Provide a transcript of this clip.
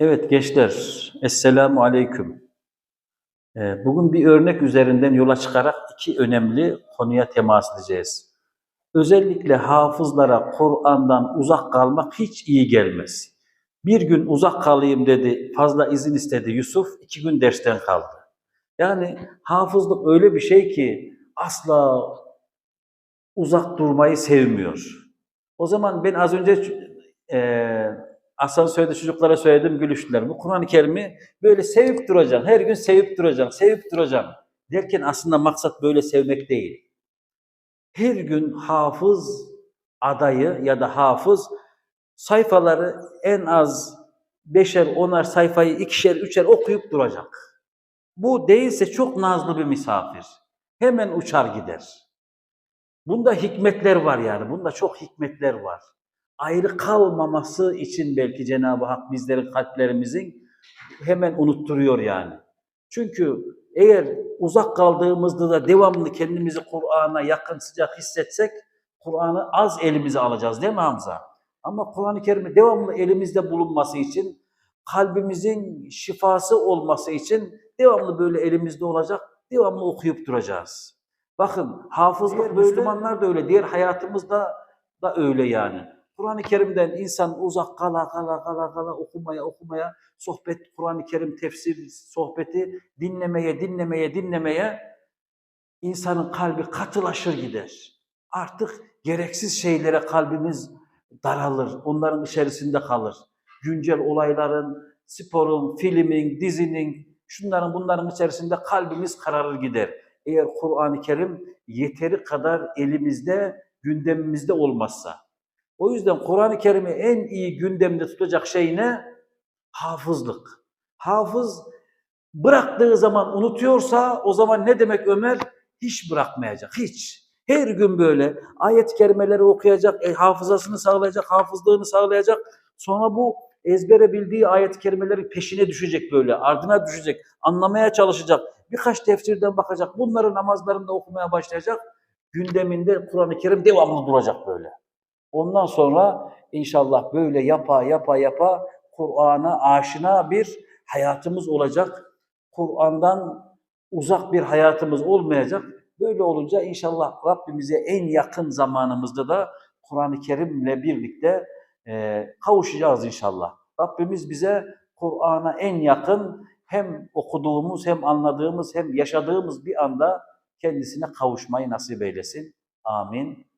Evet gençler, Esselamu Aleyküm. Ee, Bugün bir örnek üzerinden yola çıkarak iki önemli konuya temas edeceğiz. Özellikle hafızlara Kur'an'dan uzak kalmak hiç iyi gelmez. Bir gün uzak kalayım dedi, fazla izin istedi Yusuf, iki gün dersten kaldı. Yani hafızlık öyle bir şey ki asla uzak durmayı sevmiyor. O zaman ben az önce asansörde çocuklara söyledim, gülüştüler. Bu Kur'an-ı Kerim'i böyle sevip duracaksın, her gün sevip duracaksın, sevip duracaksın. Derken aslında maksat böyle sevmek değil. Her gün hafız adayı ya da hafız sayfaları en az beşer, onar sayfayı ikişer, üçer okuyup duracak. Bu değilse çok nazlı bir misafir. Hemen uçar gider. Bunda hikmetler var yani. Bunda çok hikmetler var. Ayrı kalmaması için belki Cenab-ı Hak bizlerin kalplerimizin hemen unutturuyor yani. Çünkü eğer uzak kaldığımızda da devamlı kendimizi Kur'an'a yakın sıcak hissetsek Kur'an'ı az elimize alacağız değil mi Hamza? Ama Kur'an-ı Kerim'i devamlı elimizde bulunması için, kalbimizin şifası olması için devamlı böyle elimizde olacak, devamlı okuyup duracağız. Bakın hafızlık Müslümanlar da öyle, diğer hayatımızda da öyle yani. Kur'an-ı Kerim'den insan uzak kala kala kala kala okumaya okumaya, sohbet, Kur'an-ı Kerim tefsir sohbeti dinlemeye dinlemeye dinlemeye insanın kalbi katılaşır gider. Artık gereksiz şeylere kalbimiz daralır, onların içerisinde kalır. Güncel olayların, sporun, filmin, dizinin, şunların bunların içerisinde kalbimiz kararır gider. Eğer Kur'an-ı Kerim yeteri kadar elimizde, gündemimizde olmazsa. O yüzden Kur'an-ı Kerim'i en iyi gündemde tutacak şey ne? Hafızlık. Hafız bıraktığı zaman unutuyorsa o zaman ne demek Ömer? Hiç bırakmayacak, hiç. Her gün böyle ayet-i kerimeleri okuyacak, e, hafızasını sağlayacak, hafızlığını sağlayacak. Sonra bu ezbere bildiği ayet-i kerimelerin peşine düşecek böyle, ardına düşecek, anlamaya çalışacak. Birkaç tefsirden bakacak, bunları namazlarında okumaya başlayacak. Gündeminde Kur'an-ı Kerim devamlı duracak böyle. Ondan sonra inşallah böyle yapa yapa yapa Kur'an'a aşina bir hayatımız olacak. Kur'an'dan uzak bir hayatımız olmayacak. Böyle olunca inşallah Rabbimize en yakın zamanımızda da Kur'an-ı Kerim'le birlikte e, kavuşacağız inşallah. Rabbimiz bize Kur'an'a en yakın hem okuduğumuz hem anladığımız hem yaşadığımız bir anda kendisine kavuşmayı nasip eylesin. Amin.